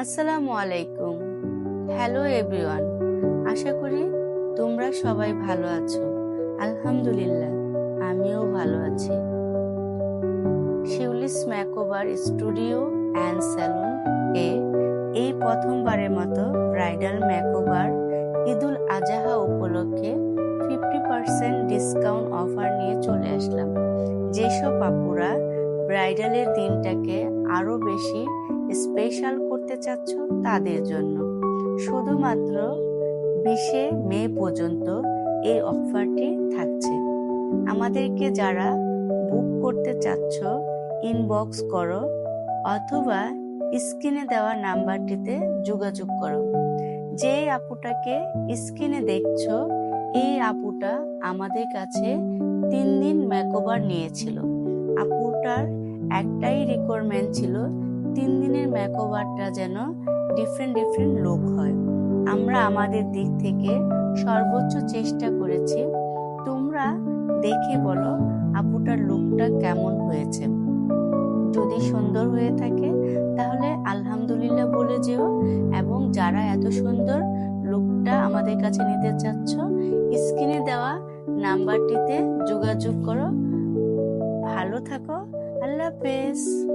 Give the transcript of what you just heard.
আসসালামু আলাইকুম। Hello everyone আশা করি তোমরা সবাই ভালো আছো। আলহামদুলিল্লাহ, আমিও ভালো আছি। Shiuli's makeover studio and salon এ এই প্রথমবারের মতো ব্রাইডাল ম্যাকোবার ঈদুল আজাহা উপলক্ষে ফিফটি পার্সেন্ট ডিসকাউন্ট অফার নিয়ে চলে আসলাম। যেসব আপুরা ব্রাইডালের দিনটাকে আরও বেশি স্পেশাল করতে চাচ্ছ তাদের জন্য। শুধুমাত্র বিশে মে পর্যন্ত এই অফারটি থাকছে। আমাদেরকে যারা বুক করতে চাচ্ছ ইনবক্স করো অথবা স্ক্রিনে দেওয়া নাম্বারটিতে যোগাযোগ করো। যে আপুটাকে স্ক্রিনে দেখছ, এই আপুটা আমাদের কাছে তিন দিন মেকওভার নিয়েছিল। আপুটার একটাই রিকোয়ারমেন্ট ছিল তিন দিনের মেকওভারটা যেন ডিফারেন্ট ডিফারেন্ট লুক হয়। আমরা আমাদের দিক থেকে সর্বোচ্চ চেষ্টা করেছি। তোমরা দেখে বলো আপুটার লুকটা কেমন হয়েছে। যদি সুন্দর হয়ে থাকে, তাহলে আলহামদুলিল্লাহ বলে যেও। এবং যারা এত সুন্দর লুকটা আমাদের কাছে নিতে চাচ্ছ, স্ক্রিনে দেওয়া নাম্বারটিতে যোগাযোগ করো। ভালো থাকো। আল্লাহ হাফেজ।